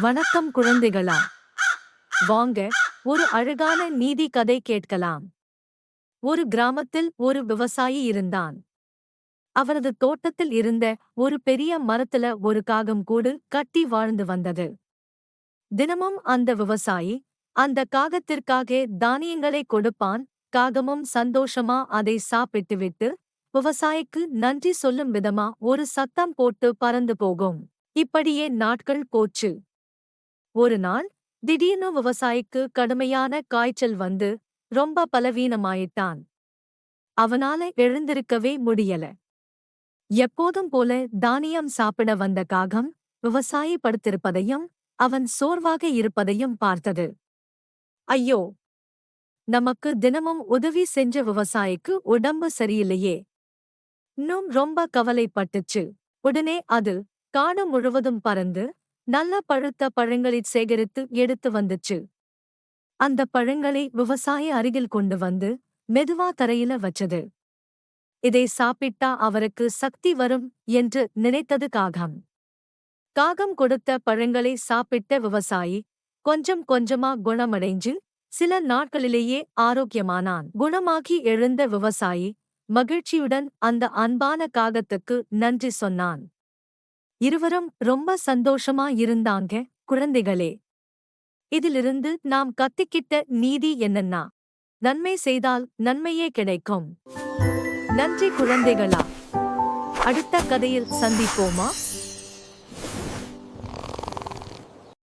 வணக்கம் குழந்தைகளா வாங்க ஒரு அழகான நீதி கதை கேட்கலாம். ஒரு கிராமத்தில் ஒரு விவசாயி இருந்தான். அவரது தோட்டத்தில் இருந்த ஒரு பெரிய மரத்துல ஒரு காகம் கூடு கட்டி வாழ்ந்து வந்தது. தினமும் அந்த விவசாயி அந்த காகத்திற்காக தானியங்களை கொடுப்பான் காகமும் சந்தோஷமா அதை சாப்பிட்டுவிட்டு விவசாயிக்கு நன்றி சொல்லும் விதமா ஒரு சத்தம் போட்டு பறந்து போகும். இப்படியே நாட்கள் போச்சு. ஒரு நாள் திடீர்னு விவசாயிக்கு கடுமையான காய்ச்சல் வந்து ரொம்ப பலவீனமாயிட்டான். அவனால எழுந்திருக்கவே முடியல. எப்போதும் போல தானியம் சாப்பிட வந்த காகம் விவசாயி படுத்திருப்பதையும் அவன் சோர்வாக இருப்பதையும் பார்த்தது. ஐயோ! நமக்கு தினமும் உதவி செஞ்ச விவசாயிக்கு உடம்பு சரியில்லையே. இன்னும் ரொம்ப கவலைப்பட்டுச்சு. உடனே அது காடு முழுவதும் பறந்து நல்ல பழுத்த பழங்களைச் சேகரித்து எடுத்து வந்துச்சு. அந்த பழங்களை விவசாயி அருகில் கொண்டு வந்து மெதுவா தரையில வச்சது. இதை சாப்பிட்டா அவருக்கு சக்தி வரும் என்று நினைத்தது காகம் காகம் கொடுத்த பழங்களை சாப்பிட்ட விவசாயி கொஞ்சம் கொஞ்சமா குணமடைஞ்சு சில நாட்களிலேயே ஆரோக்கியமானான். குணமாகி எழுந்த விவசாயி மகிழ்ச்சியுடன் அந்த அன்பான காகத்துக்கு நன்றி சொன்னான். இருவரும் ரொம்ப சந்தோஷமா இருந்தாங்க குழந்தைகளே. இதிலிருந்து நாம் கத்திக்கிட்ட நீதி என்னன்னா நன்மை செய்தால் நன்மையே கிடைக்கும். நன்றி குழந்தைகளா. அடுத்த கதையில் சந்திப்போமா?